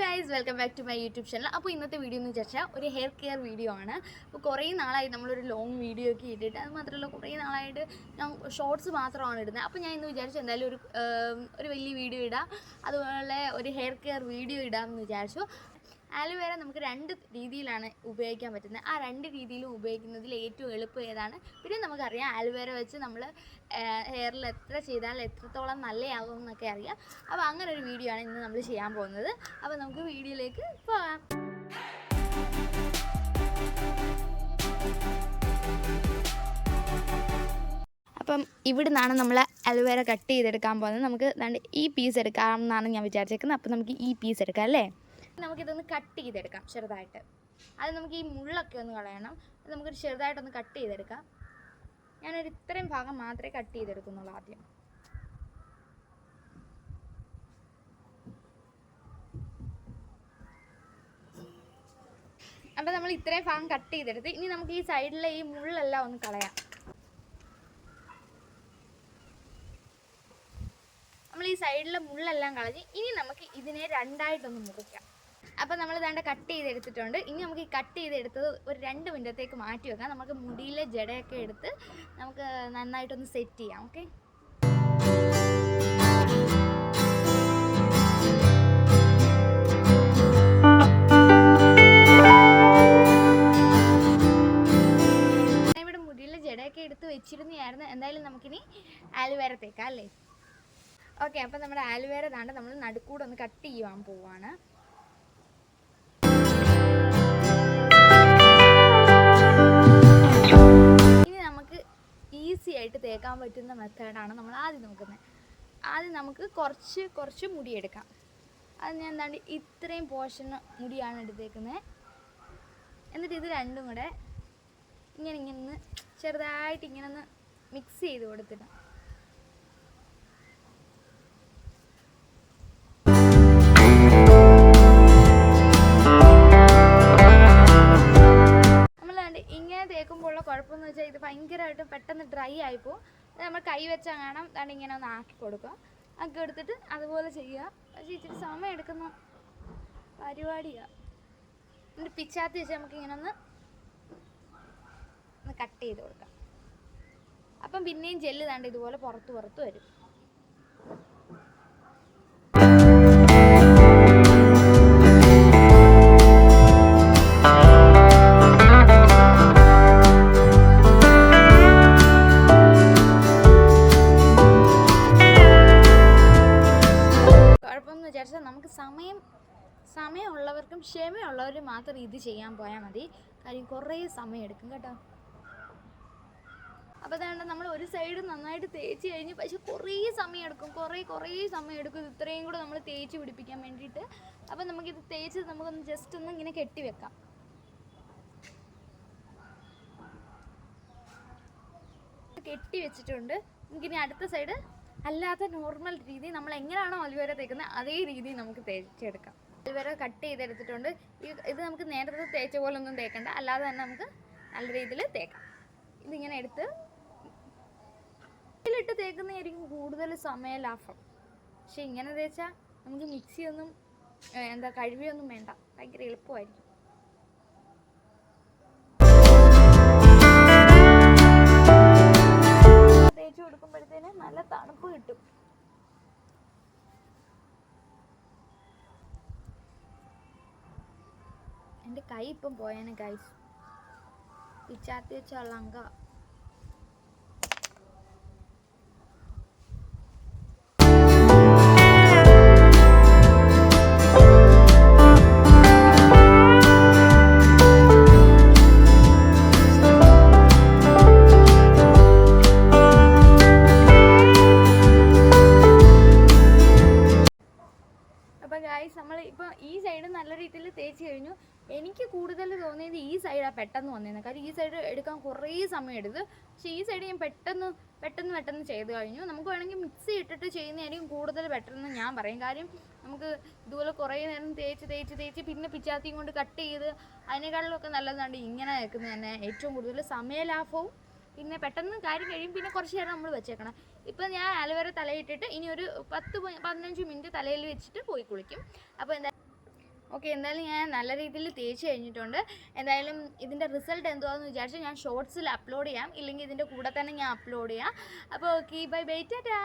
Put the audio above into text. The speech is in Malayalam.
Guys welcome back to my YouTube channel അപ്പോൾ ഇന്നത്തെ വീഡിയോ എന്ന് വെച്ചാൽ ഒരു ഹെയർ കെയർ വീഡിയോ ആണ്. അപ്പോൾ കുറേ നാളായി നമ്മളൊരു ലോങ് വീഡിയോ ഒക്കെ ഇട്ടിട്ട്. അത് മാത്രമല്ല കുറേ നാളായിട്ട് ഞാൻ ഷോർട്സ് മാത്രമാണ് ഇടുന്നത് അപ്പോൾ ഞാൻ ഇന്ന് വിചാരിച്ചു എന്തായാലും ഒരു ഒരു വലിയ വീഡിയോ ഇടാം. അതുപോലെ ഒരു ഹെയർ കെയർ വീഡിയോ ഇടാമെന്ന് വിചാരിച്ചു. ആലുവേര നമുക്ക് രണ്ട് രീതിയിലാണ് ഉപയോഗിക്കാൻ പറ്റുന്നത്. ആ രണ്ട് രീതിയിലും ഉപയോഗിക്കുന്നതിൽ ഏറ്റവും എളുപ്പം ഏതാണ്? പിന്നെ നമുക്കറിയാം ആലുവേര വെച്ച് നമ്മൾ ഹെയറിൽ എത്ര ചെയ്താൽ എത്രത്തോളം നല്ലയാകും എന്നൊക്കെ അറിയാം. അപ്പോൾ അങ്ങനെ ഒരു വീഡിയോ ആണ് ഇന്ന് നമ്മൾ ചെയ്യാൻ പോകുന്നത്. അപ്പോൾ നമുക്ക് വീഡിയോയിലേക്ക് പോകാം. അപ്പം ഇവിടെ നിന്നാണ് നമ്മൾ അലുവേര കട്ട് ചെയ്തെടുക്കാൻ പോകുന്നത്. നമുക്ക് ഈ പീസ് എടുക്കാം എന്നാണ് ഞാൻ വിചാരിച്ചേക്കുന്നത്. അപ്പം നമുക്ക് ഈ പീസ് എടുക്കാം അല്ലേ? നമുക്കിതൊന്ന് കട്ട് ചെയ്തെടുക്കാം ചെറുതായിട്ട്. അത് നമുക്ക് ഈ മുള്ളൊക്കെ ഒന്ന് കളയണം. അത് നമുക്കൊരു ചെറുതായിട്ടൊന്ന് കട്ട് ചെയ്തെടുക്കാം. ഞാനൊരു ഇത്രയും ഭാഗം മാത്രമേ കട്ട് ചെയ്തെടുക്കുന്നുള്ളൂ ആദ്യം. അപ്പോൾ നമ്മൾ ഇത്രയും ഭാഗം കട്ട് ചെയ്തെടുത്ത് ഇനി നമുക്ക് ഈ സൈഡിലെ ഈ മുള്ളെല്ലാം ഒന്ന് കളയാം. നമ്മൾ ഈ സൈഡിലെ മുള്ളെല്ലാം കളഞ്ഞ് ഇനി നമുക്ക് ഇതിനെ രണ്ടായിട്ടൊന്ന് മുറിക്കാം. അപ്പോൾ നമ്മൾ ദാണ്ട കട്ട് ചെയ്തെടുത്തിട്ടുണ്ട്. ഇനി നമുക്ക് ഈ കട്ട് ചെയ്തെടുത്തത് ഒരു രണ്ട് മിനിറ്റത്തേക്ക് മാറ്റി വെക്കാം. നമുക്ക് മുടിയിലെ ജടയൊക്കെ എടുത്ത് നമുക്ക് നന്നായിട്ടൊന്ന് സെറ്റ് ചെയ്യാം ഓക്കെ എടുത്ത് എന്തായാലും നമുക്കിനി ആലുവേര തേക്കാം അല്ലേ? ഓക്കെ അപ്പം നമ്മുടെ ആലുവേര താണ്ട് നമ്മൾ നടുക്കൂടെ ഒന്ന് കട്ട് ചെയ്യുവാൻ പോവാണ്. ആയിട്ട് തേക്കാൻ പറ്റുന്ന മെത്തേഡാണ് നമ്മൾ ആദ്യം നോക്കുന്നത്. ആദ്യം നമുക്ക് കുറച്ച് കുറച്ച് മുടി എടുക്കാം അത് ഞാൻ എന്താണ്ട് ഇത്രയും പോർഷൻ മുടിയാണ് എടുത്തേക്കുന്നത്. എന്നിട്ട് ഇത് രണ്ടും കൂടെ ഇങ്ങനെ ഇങ്ങനെ ചെറുതായിട്ട് ഇങ്ങനെ ഒന്ന് മിക്സ് ചെയ്ത് കൊടുത്തിടാം. ഭയങ്കരമായിട്ട് പെട്ടെന്ന് ഡ്രൈ ആയിപ്പോൾ നമ്മൾ കൈ വെച്ചാൽ കാണാം അതാണ് ഇങ്ങനെ ഒന്ന് ആക്കി കൊടുക്കുക. ആക്കി എടുത്തിട്ട് അതുപോലെ ചെയ്യുക. പക്ഷേ ഇച്ചിരി സമയം എടുക്കുന്ന പരിപാടിയാണ് എന്നിട്ട് പിച്ചാത്തി നമുക്ക് ഇങ്ങനെ ഒന്ന് ഒന്ന് കട്ട് ചെയ്ത് കൊടുക്കാം. അപ്പം പിന്നെയും ജെല്ല് താണ്ട് ഇതുപോലെ പുറത്ത് പുറത്ത് വരും. വിചാരിച്ചാൽ നമുക്ക് സമയം സമയമുള്ളവർക്കും ക്ഷമയുള്ളവരും മാത്രം ഇത് ചെയ്യാൻ പോയാൽ മതി. കാര്യം കുറേ സമയം എടുക്കും കേട്ടോ. അപ്പോൾ അതാണ്ട് നമ്മൾ ഒരു സൈഡ് നന്നായിട്ട് തേച്ച് കഴിഞ്ഞ് പക്ഷെ കുറേ സമയം എടുക്കും കുറേ കുറേ സമയം എടുക്കും ഇത് ഇത്രയും കൂടെ നമ്മൾ തേച്ച് പിടിപ്പിക്കാൻ വേണ്ടിയിട്ട്. അപ്പോൾ നമുക്കിത് തേച്ച് നമുക്കൊന്ന് ജസ്റ്റ് ഒന്ന് ഇങ്ങനെ കെട്ടി വെക്കാം. കെട്ടി വെച്ചിട്ടുണ്ട്. നമുക്കിനി അടുത്ത സൈഡ് അല്ലാത്ത നോർമൽ രീതി നമ്മൾ എങ്ങനെയാണോ അലുവേര തേക്കുന്നത് അതേ രീതി നമുക്ക് തേച്ചെടുക്കാം. അലുവേര കട്ട് ചെയ്തെടുത്തിട്ടുണ്ട്. ഇത് നമുക്ക് നേരത്തെ തേച്ച പോലെ ഒന്നും തേക്കണ്ട. അല്ലാതെ തന്നെ നമുക്ക് നല്ല രീതിയിൽ തേക്കാം. ഇതിങ്ങനെ എടുത്ത് ഇതിലിട്ട് തേക്കുന്നതായിരിക്കും കൂടുതൽ സമയ ലാഭം പക്ഷെ ഇങ്ങനെ തേച്ചാൽ നമുക്ക് മിക്സിയൊന്നും എന്താ കഴുകിയൊന്നും വേണ്ട. ഭയങ്കര എളുപ്പമായിരിക്കും. തേച്ച് കൊടുക്കുമ്പോഴത്തേന് നല്ല തണുപ്പ് കിട്ടും. എന്റെ കൈ ഇപ്പം പോയേനെ ഗൈസ് പിച്ചാത്തി വെച്ചുള്ള അങ്ക തോന്നിയത് ഈ സൈഡാണ് പെട്ടെന്ന് വന്നിരുന്നത് കാര്യം ഈ സൈഡ് എടുക്കാൻ കുറേ സമയം എടുത്ത് പക്ഷേ ഈ സൈഡ് ഞാൻ പെട്ടെന്ന് പെട്ടെന്ന് പെട്ടെന്ന് ചെയ്ത് കഴിഞ്ഞു. നമുക്ക് വേണമെങ്കിൽ മിക്സി ഇട്ടിട്ട് ചെയ്യുന്നതായിരിക്കും കൂടുതൽ ബെറ്റർ എന്ന് ഞാൻ പറയും. കാര്യം നമുക്ക് ഇതുപോലെ കുറേ നേരം തേച്ച് തേച്ച് തേച്ച് പിന്നെ പിച്ചാത്തിയും കൊണ്ട് കട്ട് ചെയ്ത് അതിനേക്കാളിലൊക്കെ നല്ലതാണ് ഇങ്ങനെ വെക്കുന്നത് തന്നെ ഏറ്റവും കൂടുതൽ സമയ ലാഭവും പിന്നെ പെട്ടെന്ന് കാര്യം കഴിയും. പിന്നെ കുറച്ച് നേരം നമ്മൾ വെച്ചേക്കണം. ഇപ്പം ഞാൻ അലവരെ തലയിട്ടിട്ട് ഇനി ഒരു പത്ത് പതിനഞ്ച് മിനിറ്റ് തലയിൽ വെച്ചിട്ട് പോയി കുളിക്കും. അപ്പോൾ എന്താ ഓക്കെ എന്തായാലും ഞാൻ നല്ല രീതിയിൽ തേച്ച് കഴിഞ്ഞിട്ടുണ്ട്. എന്തായാലും ഇതിന്റെ റിസൾട്ട് എന്തുവാന്ന് വിചാരിച്ച് ഞാൻ ഷോർട്സിൽ അപ്ലോഡ് ചെയ്യാം. ഇല്ലെങ്കിൽ ഇതിന്റെ കൂടെ തന്നെ ഞാൻ അപ്ലോഡ് ചെയ്യാം. അപ്പോൾ ഓക്കെ ബൈ ബൈ ടാറ്റാ.